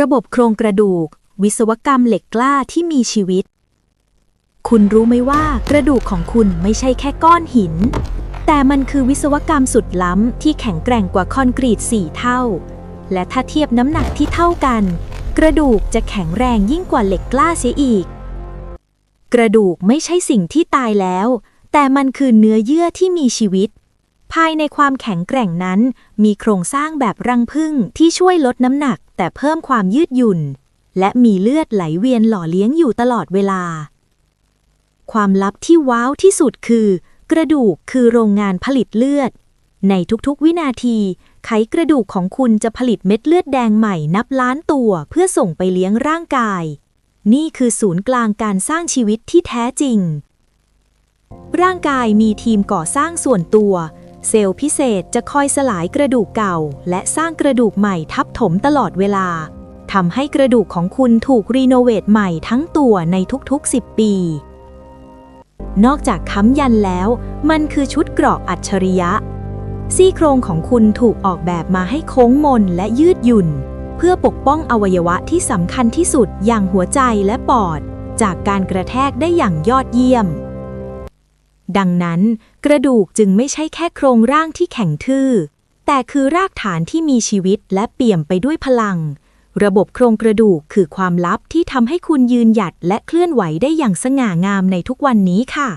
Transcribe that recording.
ระบบโครงกระดูก วิศวกรรมเหล็กกล้าที่มีชีวิต คุณรู้ไหมว่ากระดูกของคุณไม่ใช่แค่ก้อนหิน แต่มันคือวิศวกรรมสุดล้ำที่แข็งแกร่งกว่าคอนกรีตสี่เท่า และถ้าเทียบน้ำหนักที่เท่ากัน กระดูกจะแข็งแรงยิ่งกว่าเหล็กกล้าเสียอีก กระดูกไม่ใช่สิ่งที่ตายแล้ว แต่มันคือเนื้อเยื่อที่มีชีวิต ภายในความแข็งแกร่งนั้น มีโครงสร้างแบบรังผึ้งที่ช่วยลดน้ำหนัก แต่เพิ่มความยืดหยุ่น และมีเลือดไหลเวียนหล่อเลี้ยงอยู่ตลอดเวลา ความลับที่ว้าวที่สุดคือ กระดูกคือโรงงานผลิตเลือด ในทุกๆวินาที ไขกระดูกของคุณจะผลิตเม็ดเลือดแดงใหม่นับล้านตัวเพื่อส่งไปเลี้ยงร่างกาย นี่คือศูนย์กลางการสร้างชีวิตที่แท้จริง ร่างกายมีทีมก่อสร้างส่วนตัว เซลล์พิเศษจะคอยสลายกระดูกเก่า และสร้างกระดูกใหม่ทับถมตลอดเวลาทำให้กระดูกของคุณถูกรีโนเวทใหม่ทั้งตัวในทุกๆ 10 ปี นอกจากค้ำยันแล้ว มันคือชุดเกราะอัจฉริยะ ซี่โครงของคุณถูกออกแบบมาให้โค้งมนและยืดหยุ่น เพื่อปกป้องอวัยวะที่สำคัญที่สุดอย่างหัวใจและปอด จากการกระแทกได้อย่างยอดเยี่ยม ดังนั้น กระดูกจึงไม่ใช่แค่โครงร่างที่แข็งทื่อ แต่คือรากฐานที่มีชีวิตและเปี่ยมไปด้วยพลัง ระบบโครงกระดูกคือความลับที่ทำให้คุณยืนหยัดและเคลื่อนไหวได้อย่างสง่างามในทุกวันนี้ค่ะ